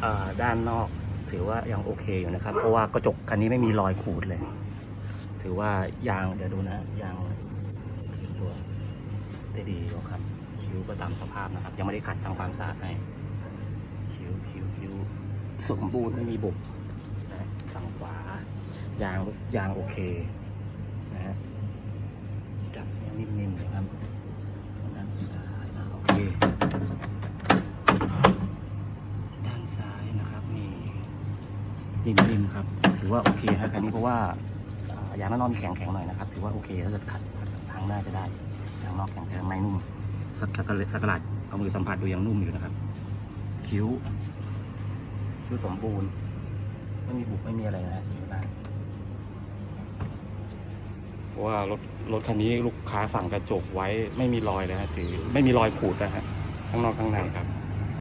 เอ่อด้านนอก ถือว่ายังโอเคอยู่นะครับ เพราะว่ากระจกคันนี้ไม่มีรอยขูดเลย ถือว่ายางเดี๋ยวดูนะยางถือตัวได้ดีอยู่ครับคิ้วก็ตามสภาพนะครับ ยังไม่ได้ขัดทำความสะอาดให้คิ้วคิ้วคิ้วสมบูรณ์ไม่มีบุบนะฝั่งขวายางยางโอเคนะฮะจับยังนิ่มๆอยู่ครับ นิ่มๆครับ ถือว่าโอเคครับคันนี้เพราะว่าอยางด้านนอกมีแข็งหน่อยนะครับ ถือว่าโอเคถ้าเกิดขัดทางหน้าจะได้ทางนอกแข็งทางในนุ่มสักกกะสักกะลาดเอามือสัมผัสดูยังนุ่มอยู่นะครับ คิ้ว คิ้วสมบูรณ์ ไม่มีบุบไม่มีอะไรนะคิ้วน้าเพราะว่ารถรถคันนี้ลูกค้าสั่งกระจกไว้ไม่มีรอยเลยฮะถือไม่มีรอยขูดนะฮะข้างนอกข้างในครับ